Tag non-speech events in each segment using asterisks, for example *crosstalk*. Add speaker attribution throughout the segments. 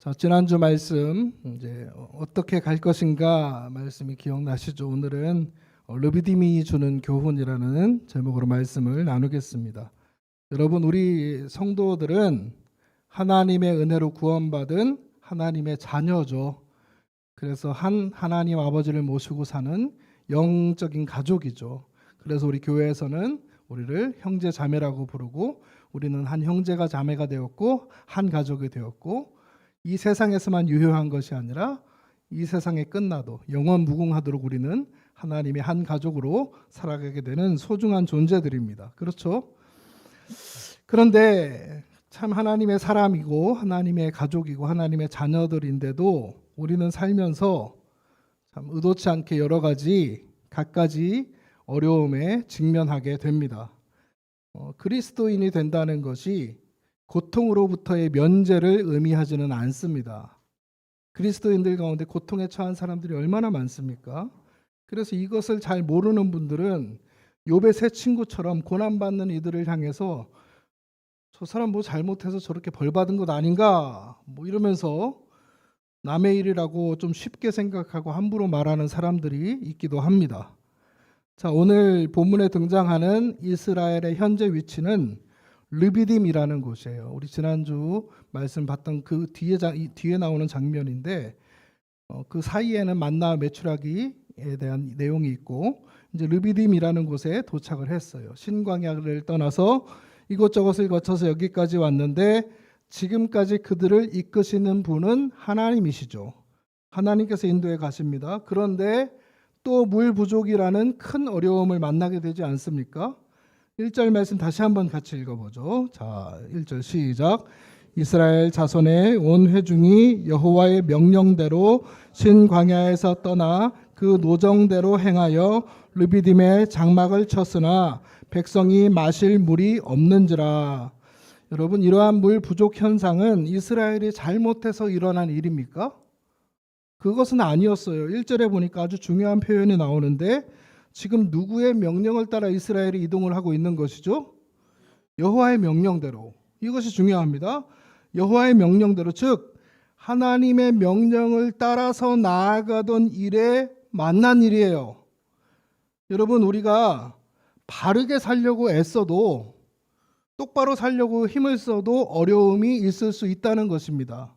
Speaker 1: 자, 지난주 말씀 이제 어떻게 갈 것인가 말씀이 기억나시죠? 오늘은 어, 르비딤이 주는 교훈이라는 제목으로 말씀을 나누겠습니다. 여러분 우리 성도들은 하나님의 은혜로 구원받은 하나님의 자녀죠. 그래서 한 하나님 아버지를 모시고 사는 영적인 가족이죠. 그래서 우리 교회에서는 우리를 형제 자매라고 부르고 우리는 한 형제가 자매가 되었고 한 가족이 되었고 이 세상에서만 유효한 것이 아니라 이 세상에 끝나도 영원 무궁하도록 우리는 하나님의 한 가족으로 살아가게 되는 소중한 존재들입니다. 그렇죠? 그런데 참 하나님의 사람이고 하나님의 가족이고 하나님의 자녀들인데도 우리는 살면서 참 의도치 않게 여러 가지 갖가지 어려움에 직면하게 됩니다. 어, 그리스도인이 된다는 것이 고통으로부터의 면제를 의미하지는 않습니다. 그리스도인들 가운데 고통에 처한 사람들이 얼마나 많습니까? 그래서 이것을 잘 모르는 분들은 욥의 새 친구처럼 고난받는 이들을 향해서 저 사람 뭐 잘못해서 저렇게 벌 받은 것 아닌가 뭐 이러면서 남의 일이라고 좀 쉽게 생각하고 함부로 말하는 사람들이 있기도 합니다. 자, 오늘 본문에 등장하는 이스라엘의 현재 위치는 르비딤이라는 곳이에요. 우리 지난주 말씀 봤던 그 뒤에 자, 이 뒤에 나오는 장면인데 어, 그 사이에는 만나 매출하기에 대한 내용이 있고 이제 르비딤이라는 곳에 도착을 했어요. 신광야를 떠나서 이곳저곳을 거쳐서 여기까지 왔는데 지금까지 그들을 이끄시는 분은 하나님이시죠. 하나님께서 인도해 가십니다. 그런데 또 물 부족이라는 큰 어려움을 만나게 되지 않습니까? 1절 말씀 다시 한번 같이 읽어보죠. 자, 1절 시작. 이스라엘 자손의 온 회중이 여호와의 명령대로 신 광야에서 떠나 그 노정대로 행하여 르비딤의 장막을 쳤으나 백성이 마실 물이 없는지라. 여러분 이러한 물 부족 현상은 이스라엘이 잘못해서 일어난 일입니까? 그것은 아니었어요. 1절에 보니까 아주 중요한 표현이 나오는데 지금 누구의 명령을 따라 이스라엘이 이동을 하고 있는 것이죠? 여호와의 명령대로. 이것이 중요합니다. 여호와의 명령대로 즉 하나님의 명령을 따라서 나아가던 일에 만난 일이에요. 여러분 우리가 바르게 살려고 애써도 똑바로 살려고 힘을 써도 어려움이 있을 수 있다는 것입니다.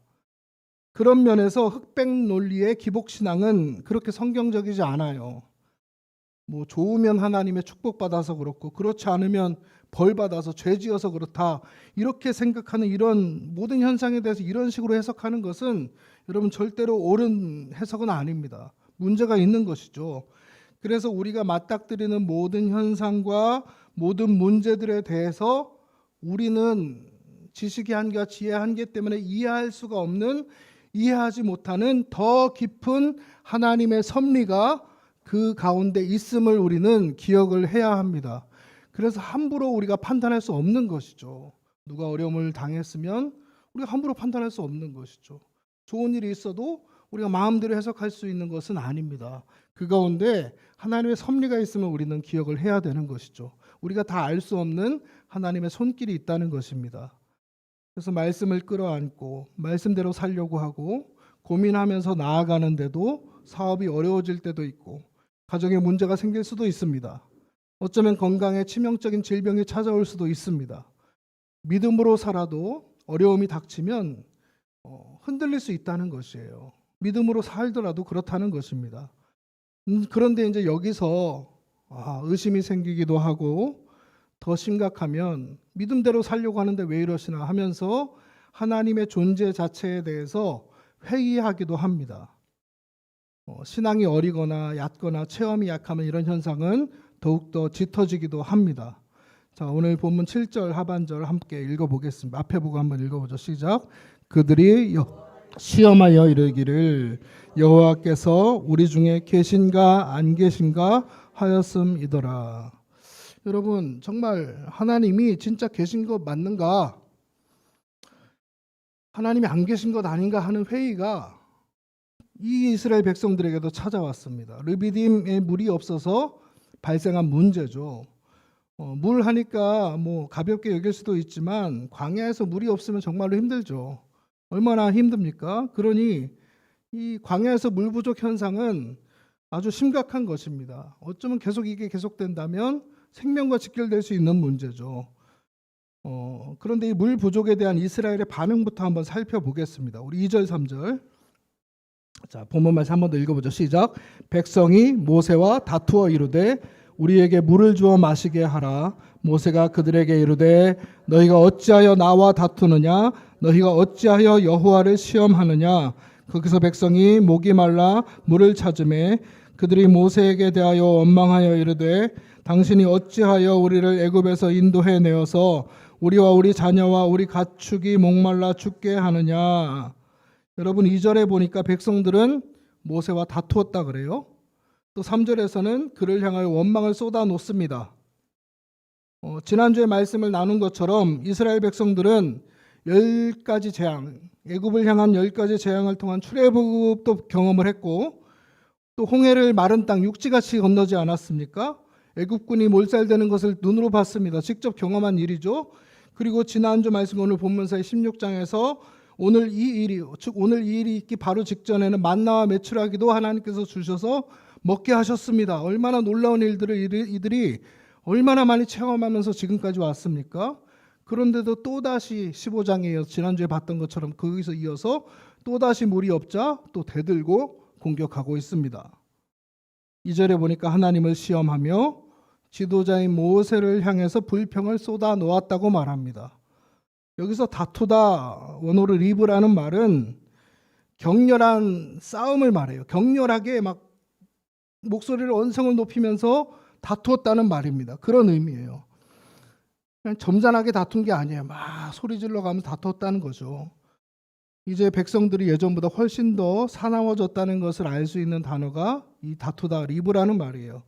Speaker 1: 그런 면에서 흑백 논리의 기복 신앙은 그렇게 성경적이지 않아요. 뭐 좋으면 하나님의 축복 받아서 그렇고 그렇지 않으면 벌 받아서 죄 지어서 그렇다. 이렇게 생각하는 이런 모든 현상에 대해서 이런 식으로 해석하는 것은 여러분 절대로 옳은 해석은 아닙니다. 문제가 있는 것이죠. 그래서 우리가 맞닥뜨리는 모든 현상과 모든 문제들에 대해서 우리는 지식의 한계와 지혜의 한계 때문에 이해할 수가 없는 이해하지 못하는 더 깊은 하나님의 섭리가 그 가운데 있음을 우리는 기억을 해야 합니다. 그래서 함부로 우리가 판단할 수 없는 것이죠. 누가 어려움을 당했으면 우리가 함부로 판단할 수 없는 것이죠. 좋은 일이 있어도 우리가 마음대로 해석할 수 있는 것은 아닙니다. 그 가운데 하나님의 섭리가 있으면 우리는 기억을 해야 되는 것이죠. 우리가 다 알 수 없는 하나님의 손길이 있다는 것입니다. 그래서 말씀을 끌어안고 말씀대로 살려고 하고 고민하면서 나아가는데도 사업이 어려워질 때도 있고 가정에 문제가 생길 수도 있습니다. 어쩌면 건강에 치명적인 질병이 찾아올 수도 있습니다. 믿음으로 살아도 어려움이 닥치면 어, 흔들릴 수 있다는 것이에요. 믿음으로 살더라도 그렇다는 것입니다. 음, 그런데 이제 여기서 아, 의심이 생기기도 하고 더 심각하면 믿음대로 살려고 하는데 왜 이러시나 하면서 하나님의 존재 자체에 대해서 회의하기도 합니다. 어, 신앙이 어리거나 얕거나 체험이 약하면 이런 현상은 더욱더 짙어지기도 합니다. 자, 오늘 본문 7절 하반절 함께 읽어보겠습니다. 앞에 보고 한번 읽어보죠. 시작. 그들이 여, 시험하여 이르기를 여호와께서 우리 중에 계신가 안 계신가 하였음이더라. 여러분 정말 하나님이 진짜 계신 것 맞는가? 하나님이 안 계신 것 아닌가 하는 회의가 이 이스라엘 백성들에게도 찾아왔습니다. 르비딤에 물이 없어서 발생한 문제죠. 어, 물 하니까 뭐 가볍게 여길 수도 있지만 광야에서 물이 없으면 정말로 힘들죠. 얼마나 힘듭니까? 그러니 이 광야에서 물 부족 현상은 아주 심각한 것입니다. 어쩌면 계속 이게 계속된다면 생명과 직결될 수 있는 문제죠. 어, 그런데 이 물 부족에 대한 이스라엘의 반응부터 한번 살펴보겠습니다. 우리 2절, 3절. 자, 본문 말씀 한 번 더 읽어보죠. 시작. 백성이 모세와 다투어 이르되 우리에게 물을 주어 마시게 하라. 모세가 그들에게 이르되 너희가 어찌하여 나와 다투느냐? 너희가 어찌하여 여호와를 시험하느냐? 거기서 백성이 목이 말라 물을 찾음에 그들이 모세에게 대하여 원망하여 이르되 당신이 어찌하여 우리를 애굽에서 인도해 내어서 우리와 우리 자녀와 우리 가축이 목말라 죽게 하느냐? 여러분 2절에 보니까 백성들은 모세와 다투었다 그래요. 또 3절에서는 그를 향하여 원망을 쏟아 놓습니다. 어, 지난주에 말씀을 나눈 것처럼 이스라엘 백성들은 열 가지 재앙, 애굽을 향한 열 가지 재앙을 통한 출애굽도 경험을 했고 또 홍해를 마른 땅 육지같이 건너지 않았습니까? 애굽군이 몰살되는 것을 눈으로 봤습니다. 직접 경험한 일이죠. 그리고 지난주 말씀 오늘 본문사의 16장에서 오늘 이 일이 즉 오늘 이 일이 있기 바로 직전에는 만나와 메추라기도 하나님께서 주셔서 먹게 하셨습니다. 얼마나 놀라운 일들을 이들이- 얼마나 많이 체험하면서 지금까지 왔습니까? 그런데도 또 다시 15장에 이어 지난주에 봤던 것처럼 거기서 이어서 또 다시 물이 없자 또 대들고 공격하고 있습니다. 2절에 보니까 하나님을 시험하며 지도자인 모세를 향해서 불평을 쏟아 놓았다고 말합니다. 여기서 다투다 원어로 리브라는 말은 격렬한 싸움을 말해요. 격렬하게 막 목소리를 언성을 높이면서 다투었다는 말입니다. 그런 의미예요. 그냥 점잖하게 다툰 게 아니에요. 막 소리 질러 가면서 다투었다는 거죠. 이제 백성들이 예전보다 훨씬 더 사나워졌다는 것을 알 수 있는 단어가 이 다투다 리브라는 말이에요.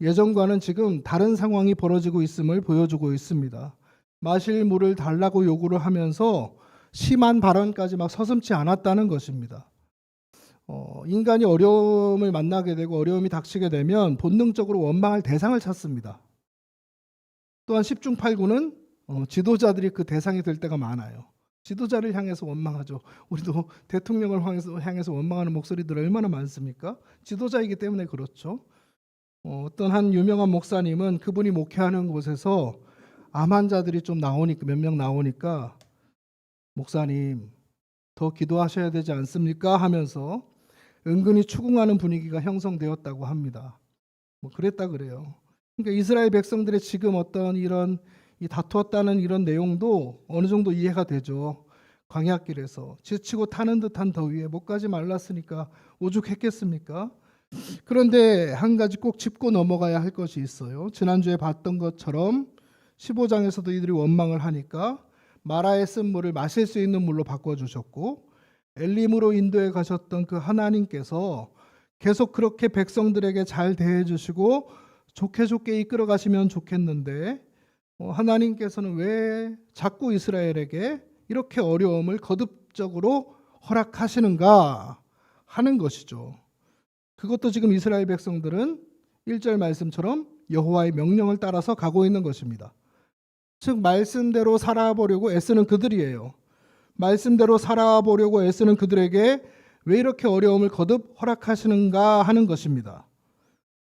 Speaker 1: 예전과는 지금 다른 상황이 벌어지고 있음을 보여주고 있습니다. 마실 물을 달라고 요구를 하면서 심한 발언까지 막 서슴지 않았다는 것입니다. 어, 인간이 어려움을 만나게 되고 어려움이 닥치게 되면 본능적으로 원망할 대상을 찾습니다. 또한 10중 8구는 어, 지도자들이 그 대상이 될 때가 많아요. 지도자를 향해서 원망하죠. 우리도 *laughs* 대통령을 향해서, 향해서 원망하는 목소리들 얼마나 많습니까? 지도자이기 때문에 그렇죠. 어, 어떤 한 유명한 목사님은 그분이 목회하는 곳에서 암 환자들이 좀 나오니까 몇 명 나오니까 목사님 더 기도하셔야 되지 않습니까? 하면서 은근히 추궁하는 분위기가 형성되었다고 합니다. 뭐 그랬다 그래요. 그러니까 이스라엘 백성들의 지금 어떤 이런 이 다투었다는 이런 내용도 어느 정도 이해가 되죠. 광야길에서 지치고 타는 듯한 더위에 목까지 말랐으니까 오죽했겠습니까? 그런데 한 가지 꼭 짚고 넘어가야 할 것이 있어요. 지난주에 봤던 것처럼 15장에서도 이들이 원망을 하니까 마라에 쓴 물을 마실 수 있는 물로 바꿔 주셨고 엘림으로 인도에 가셨던 그 하나님께서 계속 그렇게 백성들에게 잘 대해 주시고 좋게 좋게 이끌어 가시면 좋겠는데 어, 하나님께서는 왜 자꾸 이스라엘에게 이렇게 어려움을 거듭적으로 허락하시는가 하는 것이죠. 그것도 지금 이스라엘 백성들은 1절 말씀처럼 여호와의 명령을 따라서 가고 있는 것입니다. 즉 말씀대로 살아보려고 애쓰는 그들이에요. 말씀대로 살아보려고 애쓰는 그들에게 왜 이렇게 어려움을 거듭 허락하시는가 하는 것입니다.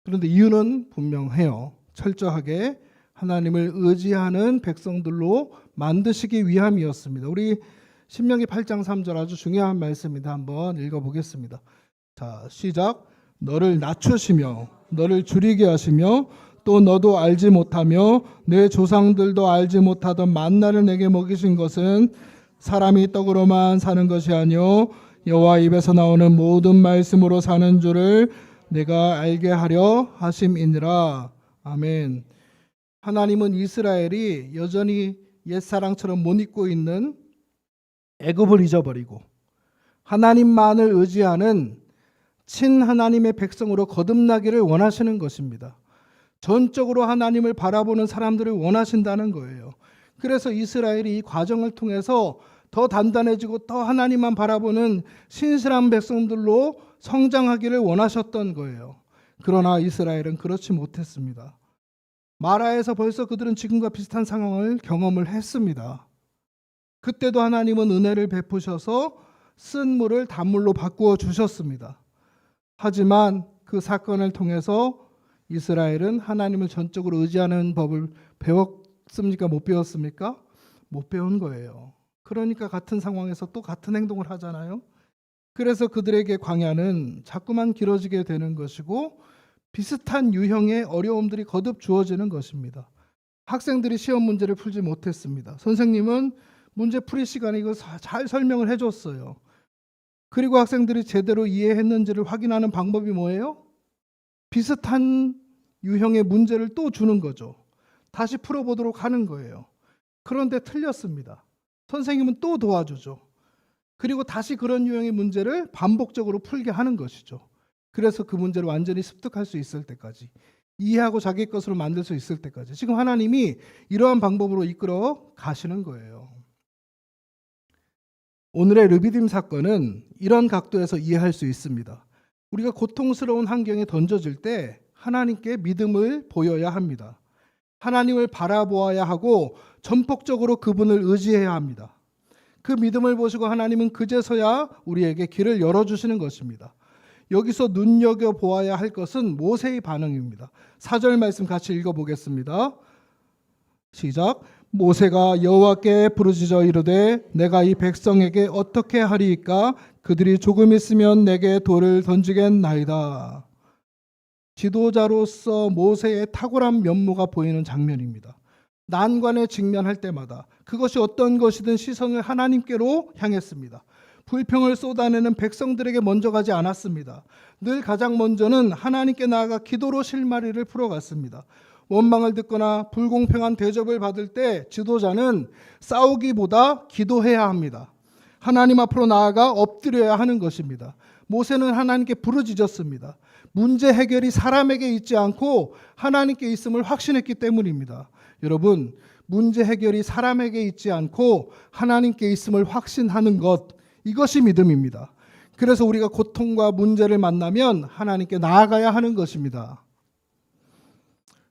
Speaker 1: 그런데 이유는 분명해요. 철저하게 하나님을 의지하는 백성들로 만드시기 위함이었습니다. 우리 신명기 8장 3절 아주 중요한 말씀입니다. 한번 읽어보겠습니다. 자, 시작. 너를 낮추시며 너를 줄이게 하시며 또 너도 알지 못하며 내 조상들도 알지 못하던 만나를 내게 먹이신 것은 사람이 떡으로만 사는 것이 아니요 여호와 입에서 나오는 모든 말씀으로 사는 줄을 내가 알게 하려 하심이니라. 아멘. 하나님은 이스라엘이 여전히 옛 사랑처럼 못 잊고 있는 애굽을 잊어버리고 하나님만을 의지하는 친 하나님의 백성으로 거듭나기를 원하시는 것입니다. 전적으로 하나님을 바라보는 사람들을 원하신다는 거예요. 그래서 이스라엘이 이 과정을 통해서 더 단단해지고 더 하나님만 바라보는 신실한 백성들로 성장하기를 원하셨던 거예요. 그러나 이스라엘은 그렇지 못했습니다. 마라에서 벌써 그들은 지금과 비슷한 상황을 경험을 했습니다. 그때도 하나님은 은혜를 베푸셔서 쓴 물을 단물로 바꾸어 주셨습니다. 하지만 그 사건을 통해서 이스라엘은 하나님을 전적으로 의지하는 법을 배웠습니까? 못 배웠습니까? 못 배운 거예요. 그러니까 같은 상황에서 또 같은 행동을 하잖아요. 그래서 그들에게 광야는 자꾸만 길어지게 되는 것이고 비슷한 유형의 어려움들이 거듭 주어지는 것입니다. 학생들이 시험 문제를 풀지 못했습니다. 선생님은 문제 풀이 시간에 이거 사- 잘 설명을 해줬어요. 그리고 학생들이 제대로 이해했는지를 확인하는 방법이 뭐예요? 비슷한 유형의 문제를 또 주는 거죠. 다시 풀어보도록 하는 거예요. 그런데 틀렸습니다. 선생님은 또 도와주죠. 그리고 다시 그런 유형의 문제를 반복적으로 풀게 하는 것이죠. 그래서 그 문제를 완전히 습득할 수 있을 때까지 이해하고 자기 것으로 만들 수 있을 때까지 지금 하나님이 이러한 방법으로 이끌어 가시는 거예요. 오늘의 르비딤 사건은 이런 각도에서 이해할 수 있습니다. 우리가 고통스러운 환경에 던져질 때 하나님께 믿음을 보여야 합니다. 하나님을 바라보아야 하고 전폭적으로 그분을 의지해야 합니다. 그 믿음을 보시고 하나님은 그제서야 우리에게 길을 열어주시는 것입니다. 여기서 눈여겨 보아야 할 것은 모세의 반응입니다. 4절 말씀 같이 읽어보겠습니다. 시작. 모세가 여호와께 부르짖어 이르되 내가 이 백성에게 어떻게 하리이까 그들이 조금 있으면 내게 돌을 던지겠나이다. 지도자로서 모세의 탁월한 면모가 보이는 장면입니다. 난관에 직면할 때마다 그것이 어떤 것이든 시선을 하나님께로 향했습니다. 불평을 쏟아내는 백성들에게 먼저 가지 않았습니다. 늘 가장 먼저는 하나님께 나아가 기도로 실마리를 풀어갔습니다. 원망을 듣거나 불공평한 대접을 받을 때 지도자는 싸우기보다 기도해야 합니다. 하나님 앞으로 나아가 엎드려야 하는 것입니다. 모세는 하나님께 부르짖었습니다. 문제 해결이 사람에게 있지 않고 하나님께 있음을 확신했기 때문입니다. 여러분, 문제 해결이 사람에게 있지 않고 하나님께 있음을 확신하는 것, 이것이 믿음입니다. 그래서 우리가 고통과 문제를 만나면 하나님께 나아가야 하는 것입니다.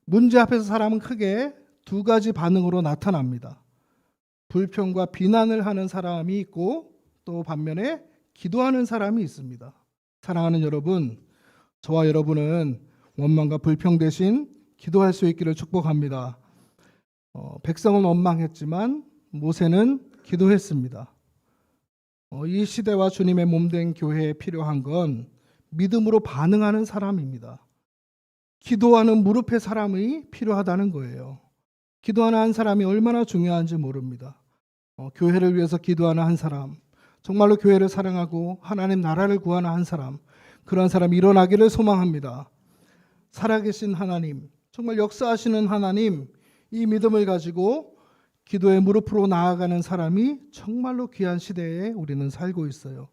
Speaker 1: 문제 앞에서 사람은 크게 두 가지 반응으로 나타납니다. 불평과 비난을 하는 사람이 있고 또 반면에 기도하는 사람이 있습니다. 사랑하는 여러분, 저와 여러분은 원망과 불평 대신 기도할 수 있기를 축복합니다. 어, 백성은 원망했지만 모세는 기도했습니다. 어, 이 시대와 주님의 몸된 교회에 필요한 건 믿음으로 반응하는 사람입니다. 기도하는 무릎의 사람이 필요하다는 거예요. 기도하는 한 사람이 얼마나 중요한지 모릅니다. 어, 교회를 위해서 기도하는 한 사람, 정말로 교회를 사랑하고 하나님 나라를 구하는 한 사람, 그런 사람이 일어나기를 소망합니다. 살아계신 하나님, 정말 역사하시는 하나님, 이 믿음을 가지고 기도의 무릎으로 나아가는 사람이 정말로 귀한 시대에 우리는 살고 있어요.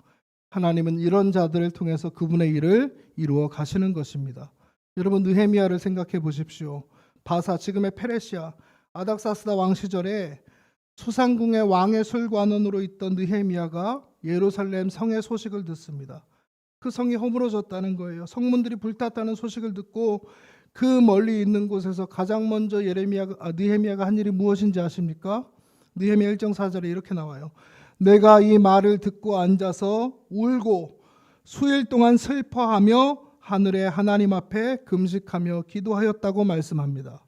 Speaker 1: 하나님은 이런 자들을 통해서 그분의 일을 이루어 가시는 것입니다. 여러분 느헤미야를 생각해 보십시오. 바사 지금의 페레시아 아닥사스다 왕 시절에 수상궁의 왕의 술관원으로 있던 느헤미야가 예루살렘 성의 소식을 듣습니다. 그 성이 허물어졌다는 거예요. 성문들이 불탔다는 소식을 듣고 그 멀리 있는 곳에서 가장 먼저 예레미야가 아, 느헤미야가 한 일이 무엇인지 아십니까? 느헤미야 1장 4절에 이렇게 나와요. 내가 이 말을 듣고 앉아서 울고 수일 동안 슬퍼하며 하늘의 하나님 앞에 금식하며 기도하였다고 말씀합니다.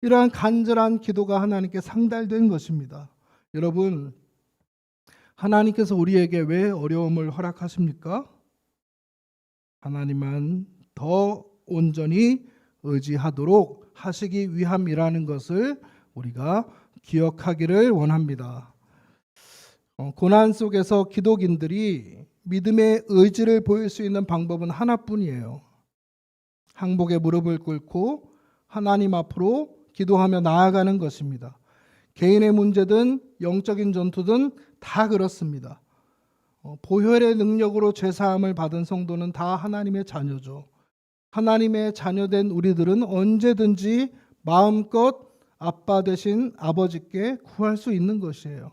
Speaker 1: 이러한 간절한 기도가 하나님께 상달된 것입니다. 여러분, 하나님께서 우리에게 왜 어려움을 허락하십니까? 하나님만 더 온전히 의지하도록 하시기 위함이라는 것을 우리가 기억하기를 원합니다. 어, 고난 속에서 기독인들이 믿음의 의지를 보일 수 있는 방법은 하나뿐이에요. 항복에 무릎을 꿇고 하나님 앞으로 기도하며 나아가는 것입니다. 개인의 문제든 영적인 전투든 다 그렇습니다. 어, 보혈의 능력으로 죄사함을 받은 성도는 다 하나님의 자녀죠. 하나님의 자녀된 우리들은 언제든지 마음껏 아빠 대신 아버지께 구할 수 있는 것이에요.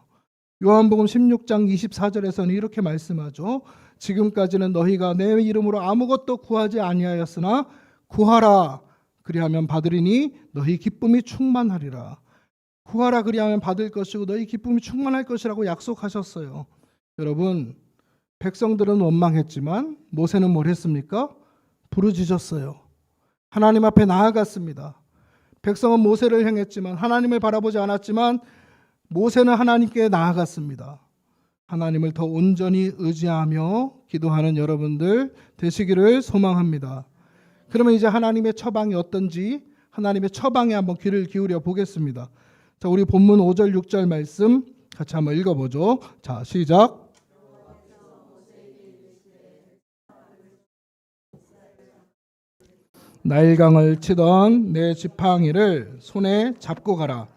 Speaker 1: 요한복음 16장 24절에서는 이렇게 말씀하죠. 지금까지는 너희가 내 이름으로 아무것도 구하지 아니하였으나 구하라 그리하면 받으리니 너희 기쁨이 충만하리라. 구하라 그리하면 받을 것이고 너희 기쁨이 충만할 것이라고 약속하셨어요. 여러분 백성들은 원망했지만 모세는 뭘 했습니까? 부르짖었어요. 하나님 앞에 나아갔습니다. 백성은 모세를 향했지만 하나님을 바라보지 않았지만 모세는 하나님께 나아갔습니다. 하나님을 더 온전히 의지하며 기도하는 여러분들 되시기를 소망합니다. 그러면 이제 하나님의 처방이 어떤지 하나님의 처방에 한번 귀를 기울여 보겠습니다. 자, 우리 본문 5절 6절 말씀 같이 한번 읽어 보죠. 자, 시작. 나일강을 치던 내 지팡이를 손에 잡고 가라.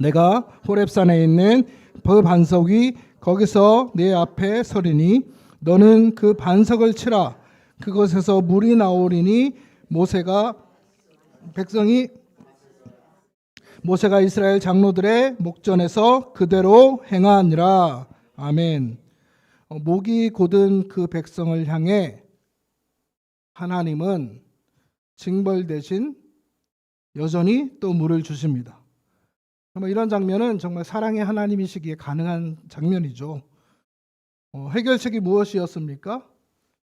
Speaker 1: 내가 호렙산에 있는 그 반석이 거기서 내 앞에 서리니 너는 그 반석을 치라. 그것에서 물이 나오리니 모세가 백성이 모세가 이스라엘 장로들의 목전에서 그대로 행하니라. 아멘. 어, 목이 곧은 그 백성을 향해 하나님은 징벌 대신 여전히 또 물을 주십니다. 정말 이런 장면은 정말 사랑의 하나님이시기에 가능한 장면이죠. 어, 해결책이 무엇이었습니까?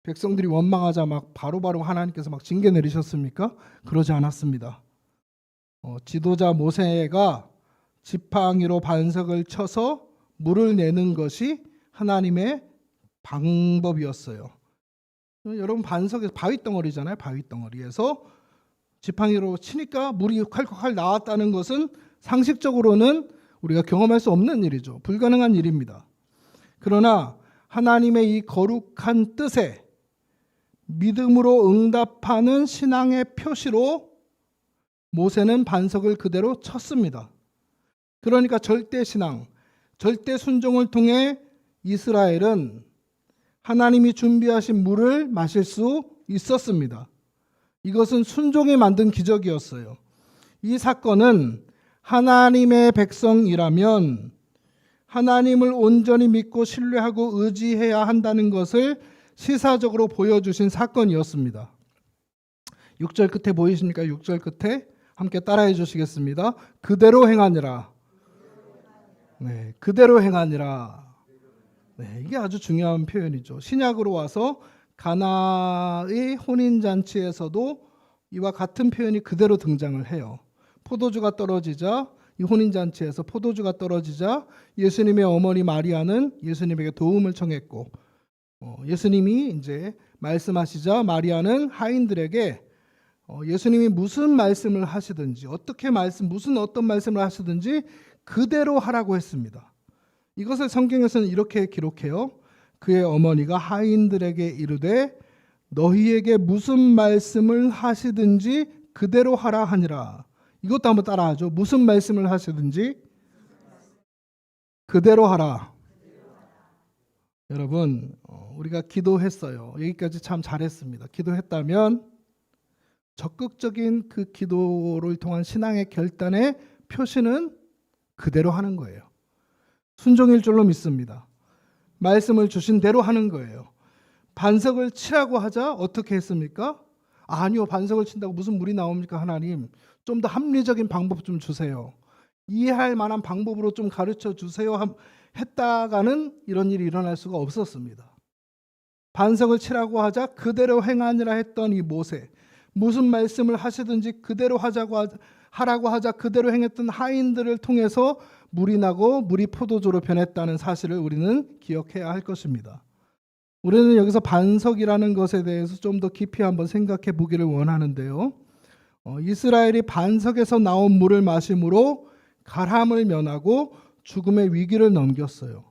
Speaker 1: 백성들이 원망하자 막 바로 바로 하나님께서 막 징계 내리셨습니까? 그러지 않았습니다. 어, 지도자 모세가 지팡이로 반석을 쳐서 물을 내는 것이 하나님의 방법이었어요. 여러분 반석에서 바위 덩어리잖아요. 바위 덩어리에서 지팡이로 치니까 물이 콸콸콸 나왔다는 것은 상식적으로는 우리가 경험할 수 없는 일이죠. 불가능한 일입니다. 그러나 하나님의 이 거룩한 뜻에 믿음으로 응답하는 신앙의 표시로 모세는 반석을 그대로 쳤습니다. 그러니까 절대 신앙, 절대 순종을 통해 이스라엘은 하나님이 준비하신 물을 마실 수 있었습니다. 이것은 순종이 만든 기적이었어요. 이 사건은 하나님의 백성이라면 하나님을 온전히 믿고 신뢰하고 의지해야 한다는 것을 시사적으로 보여주신 사건이었습니다. 6절 끝에 보이십니까? 6절 끝에 함께 따라해 주시겠습니다. 그대로 행하니라. 네, 그대로 행하니라. 네, 이게 아주 중요한 표현이죠. 신약으로 와서 가나의 혼인 잔치에서도 이와 같은 표현이 그대로 등장을 해요. 포도주가 떨어지자 이 혼인 잔치에서 포도주가 떨어지자 예수님의 어머니 마리아는 예수님에게 도움을 청했고 어, 예수님이 이제 말씀하시자 마리아는 하인들에게 어, 예수님이 무슨 말씀을 하시든지 어떻게 말씀 무슨 어떤 말씀을 하시든지 그대로 하라고 했습니다. 이것을 성경에서는 이렇게 기록해요. 그의 어머니가 하인들에게 이르되 너희에게 무슨 말씀을 하시든지 그대로 하라 하니라. 이것도 한번 따라하죠. 무슨 말씀을 하시든지 그대로 하라. 여러분, 어, 우리가 기도했어요. 여기까지 참 잘했습니다. 기도했다면 적극적인 그 기도를 통한 신앙의 결단의 표시는 그대로 하는 거예요. 순종일 줄로 믿습니다. 말씀을 주신 대로 하는 거예요. 반석을 치라고 하자 어떻게 했습니까? 아니요, 반석을 친다고 무슨 물이 나옵니까, 하나님? 좀 더 합리적인 방법 좀 주세요. 이해할 만한 방법으로 좀 가르쳐 주세요. 했다가는 이런 일이 일어날 수가 없었습니다. 반석을 치라고 하자 그대로 행하니라 했던 이 모세. 무슨 말씀을 하시든지 그대로 하자고 하자, 하라고 하자 그대로 행했던 하인들을 통해서 물이 나고 물이 포도주로 변했다는 사실을 우리는 기억해야 할 것입니다. 우리는 여기서 반석이라는 것에 대해서 좀 더 깊이 한번 생각해 보기를 원하는데요. 어, 이스라엘이 반석에서 나온 물을 마심으로 가람을 면하고 죽음의 위기를 넘겼어요.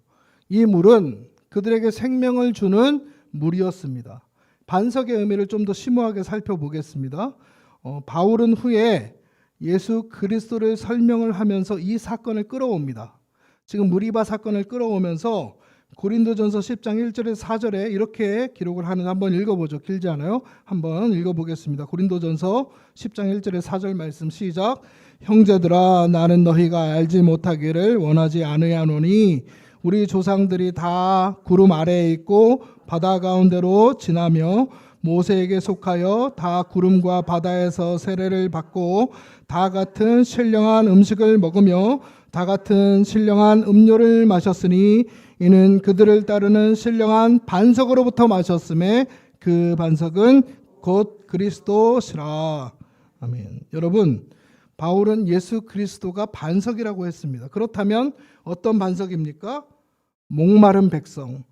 Speaker 1: 이 물은 그들에게 생명을 주는 물이었습니다. 반석의 의미를 좀 더 심오하게 살펴보겠습니다. 어, 바울은 후에 예수 그리스도를 설명을 하면서 이 사건을 끌어옵니다. 지금 무리바 사건을 끌어오면서 고린도전서 10장 1절에서 4절에 이렇게 기록을 하는 한번 읽어보죠. 길지 않아요? 한번 읽어보겠습니다. 고린도전서 10장 1절에서 4절 말씀 시작. 형제들아 나는 너희가 알지 못하기를 원하지 아니하노니 우리 조상들이 다 구름 아래에 있고 바다 가운데로 지나며 모세에게 속하여 다 구름과 바다에서 세례를 받고 다 같은 신령한 음식을 먹으며 다 같은 신령한 음료를 마셨으니 이는 그들을 따르는 신령한 반석으로부터 마셨음에 그 반석은 곧 그리스도시라. 아멘. 여러분, 바울은 예수 그리스도가 반석이라고 했습니다. 그렇다면 어떤 반석입니까? 목마른 백성,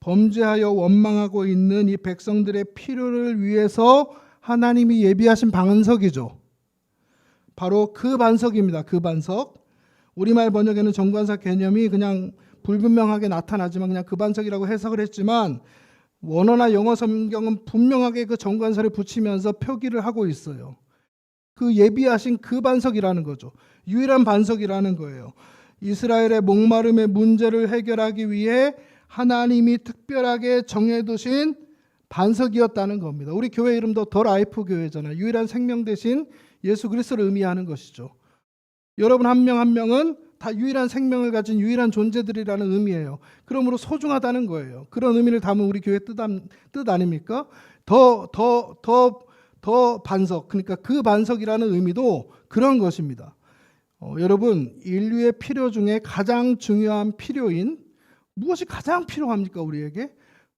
Speaker 1: 범죄하여 원망하고 있는 이 백성들의 필요를 위해서 하나님이 예비하신 반석이죠. 바로 그 반석입니다. 그 반석. 우리말 번역에는 정관사 개념이 그냥 불분명하게 나타나지만 그냥 그 반석이라고 해석을 했지만 원어나 영어 성경은 분명하게 그 정관사를 붙이면서 표기를 하고 있어요. 그 예비하신 그 반석이라는 거죠. 유일한 반석이라는 거예요. 이스라엘의 목마름의 문제를 해결하기 위해 하나님이 특별하게 정해두신 반석이었다는 겁니다. 우리 교회 이름도 더 라이프 교회잖아요. 유일한 생명 대신 예수 그리스도를 의미하는 것이죠. 여러분 한 명한 명은 다 유일한 생명을 가진 유일한 존재들이라는 의미예요. 그러므로 소중하다는 거예요. 그런 의미를 담은 우리 교회 뜻, 안- 뜻 아닙니까? 더, 더, 더, 더 반석. 그러니까 그 반석이라는 의미도 그런 것입니다. 어, 여러분, 인류의 필요 중에 가장 중요한 필요인 무엇이 가장 필요합니까, 우리에게?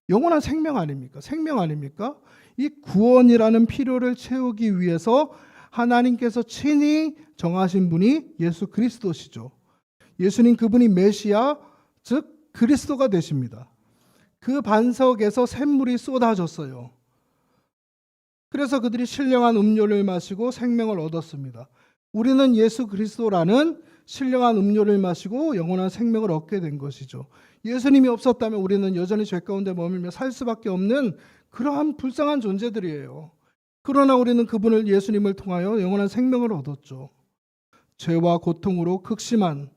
Speaker 1: 영원한 생명 아닙니까? 생명 아닙니까? 이 구원이라는 필요를 채우기 위해서 하나님께서 친히 정하신 분이 예수 그리스도시죠. 예수님 그분이 메시아, 즉 그리스도가 되십니다. 그 반석에서 샘물이 쏟아졌어요. 그래서 그들이 신령한 음료를 마시고 생명을 얻었습니다. 우리는 예수 그리스도라는 신령한 음료를 마시고 영원한 생명을 얻게 된 것이죠. 예수님이 없었다면 우리는 여전히 죄 가운데 머물며 살 수밖에 없는 그러한 불쌍한 존재들이에요. 그러나 우리는 그분을 예수님을 통하여 영원한 생명을 얻었죠. 죄와 고통으로 극심한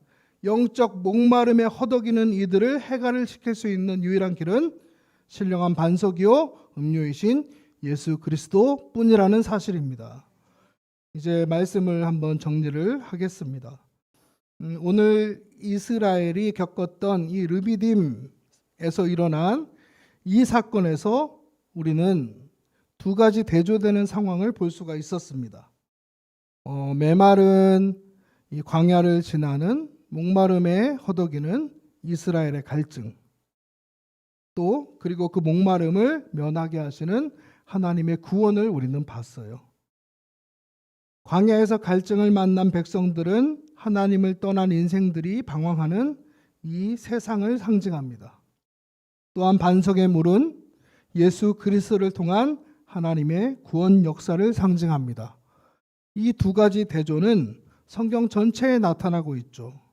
Speaker 1: 영적 목마름에 허덕이는 이들을 해가를 시킬 수 있는 유일한 길은 신령한 반석이요 음료이신 예수 그리스도 뿐이라는 사실입니다. 이제 말씀을 한번 정리를 하겠습니다. 음, 오늘 이스라엘이 겪었던 이 르비딤에서 일어난 이 사건에서 우리는 두 가지 대조되는 상황을 볼 수가 있었습니다. 어, 메마른 이 광야를 지나는 목마름에 허덕이는 이스라엘의 갈증, 또 그리고 그 목마름을 면하게 하시는 하나님의 구원을 우리는 봤어요. 광야에서 갈증을 만난 백성들은 하나님을 떠난 인생들이 방황하는 이 세상을 상징합니다. 또한 반석의 물은 예수 그리스도를 통한 하나님의 구원 역사를 상징합니다. 이 두 가지 대조는 성경 전체에 나타나고 있죠.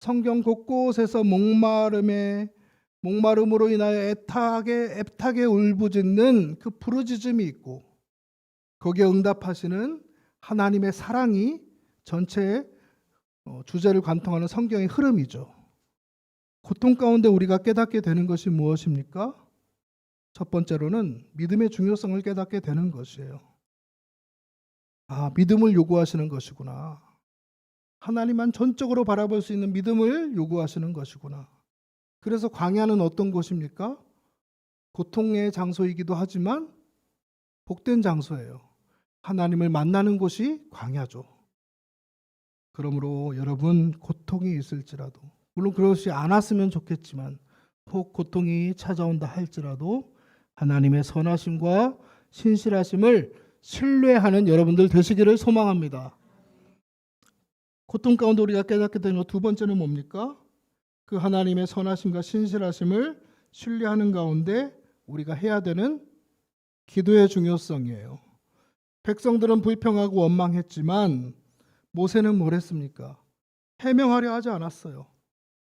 Speaker 1: 성경 곳곳에서 목마름에 목마름으로 인하여 애타게 애타게 울부짖는 그 부르짖음이 있고 거기에 응답하시는 하나님의 사랑이 전체의 어, 주제를 관통하는 성경의 흐름이죠. 고통 가운데 우리가 깨닫게 되는 것이 무엇입니까? 첫 번째로는 믿음의 중요성을 깨닫게 되는 것이에요. 아, 믿음을 요구하시는 것이구나. 하나님만 전적으로 바라볼 수 있는 믿음을 요구하시는 것이구나. 그래서 광야는 어떤 곳입니까? 고통의 장소이기도 하지만 복된 장소예요. 하나님을 만나는 곳이 광야죠. 그러므로 여러분 고통이 있을지라도 물론 그것이 않았으면 좋겠지만 혹 고통이 찾아온다 할지라도 하나님의 선하심과 신실하심을 신뢰하는 여러분들 되시기를 소망합니다. 고통 가운데 우리가 깨닫게 되는 두 번째는 뭡니까? 그 하나님의 선하심과 신실하심을 신뢰하는 가운데 우리가 해야 되는 기도의 중요성이에요. 백성들은 불평하고 원망했지만 모세는 뭘 했습니까? 해명하려 하지 않았어요.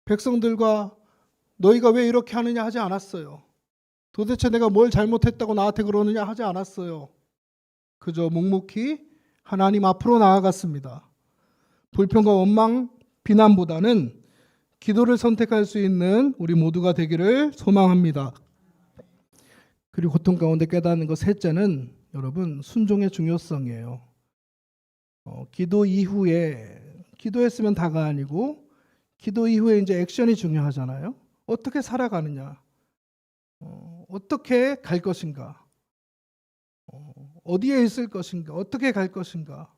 Speaker 1: 백성들과 너희가 왜 이렇게 하느냐 하지 않았어요. 도대체 내가 뭘 잘못했다고 나한테 그러느냐 하지 않았어요. 그저 묵묵히 하나님 앞으로 나아갔습니다. 불평과 원망, 비난보다는 기도를 선택할 수 있는 우리 모두가 되기를 소망합니다. 그리고 고통 가운데 깨닫는 것 셋째는 여러분 순종의 중요성이에요. 어, 기도 이후에 기도했으면 다가 아니고 기도 이후에 이제 액션이 중요하잖아요. 어떻게 살아가느냐, 어, 어떻게 갈 것인가, 어, 어디에 있을 것인가, 어떻게 갈 것인가.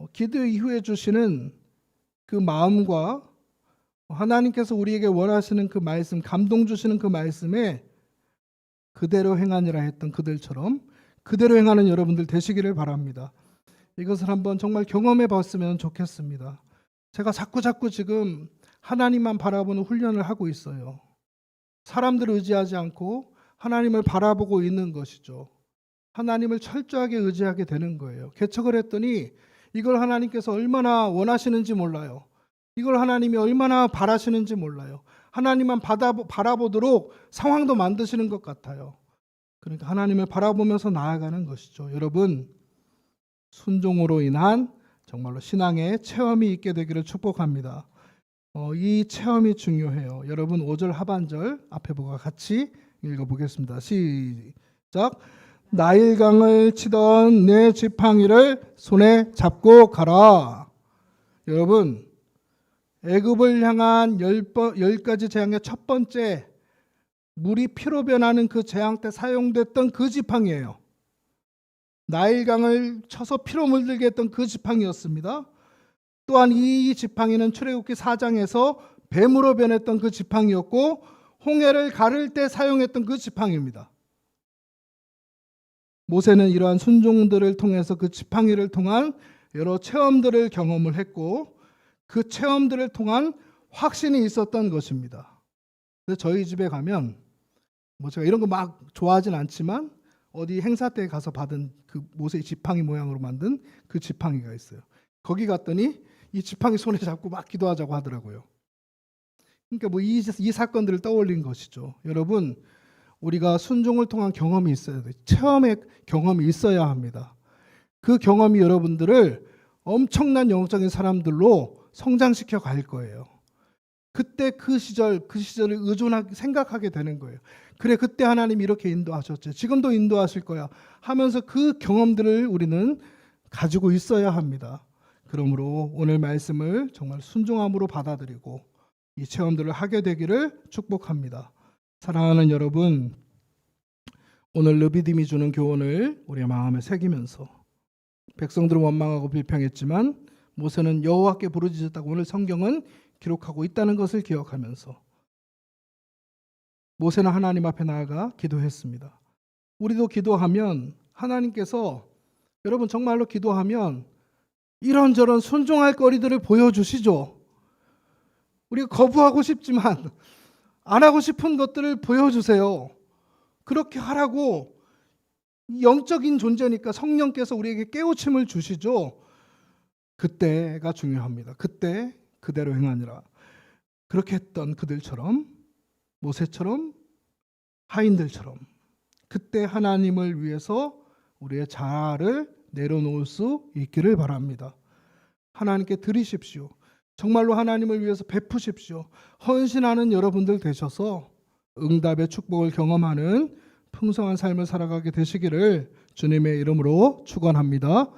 Speaker 1: 어, 기도 이후에 주시는 그 마음과 하나님께서 우리에게 원하시는 그 말씀, 감동 주시는 그 말씀에 그대로 행하니라 했던 그들처럼 그대로 행하는 여러분들 되시기를 바랍니다. 이것을 한번 정말 경험해 봤으면 좋겠습니다. 제가 자꾸 자꾸 지금 하나님만 바라보는 훈련을 하고 있어요. 사람들을 의지하지 않고 하나님을 바라보고 있는 것이죠. 하나님을 철저하게 의지하게 되는 거예요. 개척을 했더니 이걸 하나님께서 얼마나 원하시는지 몰라요. 이걸 하나님이 얼마나 바라시는지 몰라요. 하나님만 받아, 바라보도록 상황도 만드시는 것 같아요. 그러니까 하나님을 바라보면서 나아가는 것이죠. 여러분, 순종으로 인한 정말로 신앙의 체험이 있게 되기를 축복합니다. 어, 이 체험이 중요해요. 여러분 5절 하반절 앞에 보고 같이 읽어보겠습니다. 시작. 나일강을 치던 내 지팡이를 손에 잡고 가라. 여러분 애굽을 향한 열, 번, 열 가지 재앙의 첫 번째 물이 피로 변하는 그 재앙 때 사용됐던 그 지팡이에요. 나일강을 쳐서 피로 물들게 했던 그 지팡이였습니다. 또한 이 지팡이는 출애굽기 4장에서 뱀으로 변했던 그 지팡이였고 홍해를 가를 때 사용했던 그 지팡이입니다. 모세는 이러한 순종들을 통해서 그 지팡이를 통한 여러 체험들을 경험을 했고 그 체험들을 통한 확신이 있었던 것입니다. 그래서 저희 집에 가면 뭐 제가 이런 거 막 좋아하진 않지만 어디 행사 때 가서 받은 그 모세의 지팡이 모양으로 만든 그 지팡이가 있어요. 거기 갔더니 이 지팡이 손에 잡고 막 기도하자고 하더라고요. 그러니까 뭐 이 이 사건들을 떠올린 것이죠. 여러분 우리가 순종을 통한 경험이 있어야 돼. 체험의 경험이 있어야 합니다. 그 경험이 여러분들을 엄청난 영적인 사람들로 성장시켜 갈 거예요. 그때 그 시절 그 시절을 의존하게 생각하게 되는 거예요. 그래 그때 하나님 이렇게 인도하셨지. 지금도 인도하실 거야. 하면서 그 경험들을 우리는 가지고 있어야 합니다. 그러므로 오늘 말씀을 정말 순종함으로 받아들이고 이 체험들을 하게 되기를 축복합니다. 사랑하는 여러분, 오늘 르비딤이 주는 교훈을 우리의 마음에 새기면서 백성들은 원망하고 빌평했지만 모세는 여호와께 부르짖었다고 오늘 성경은 기록하고 있다는 것을 기억하면서 모세는 하나님 앞에 나아가 기도했습니다. 우리도 기도하면 하나님께서 여러분 정말로 기도하면 이런저런 순종할 거리들을 보여주시죠. 우리가 거부하고 싶지만 안 하고 싶은 것들을 보여주세요. 그렇게 하라고 영적인 존재니까 성령께서 우리에게 깨우침을 주시죠. 그때가 중요합니다. 그때 그대로 행하니라. 그렇게 했던 그들처럼 모세처럼 하인들처럼 그때 하나님을 위해서 우리의 자아를 내려놓을 수 있기를 바랍니다. 하나님께 드리십시오. 정말로 하나님을 위해서 베푸십시오. 헌신하는 여러분들 되셔서 응답의 축복을 경험하는 풍성한 삶을 살아가게 되시기를 주님의 이름으로 축원합니다.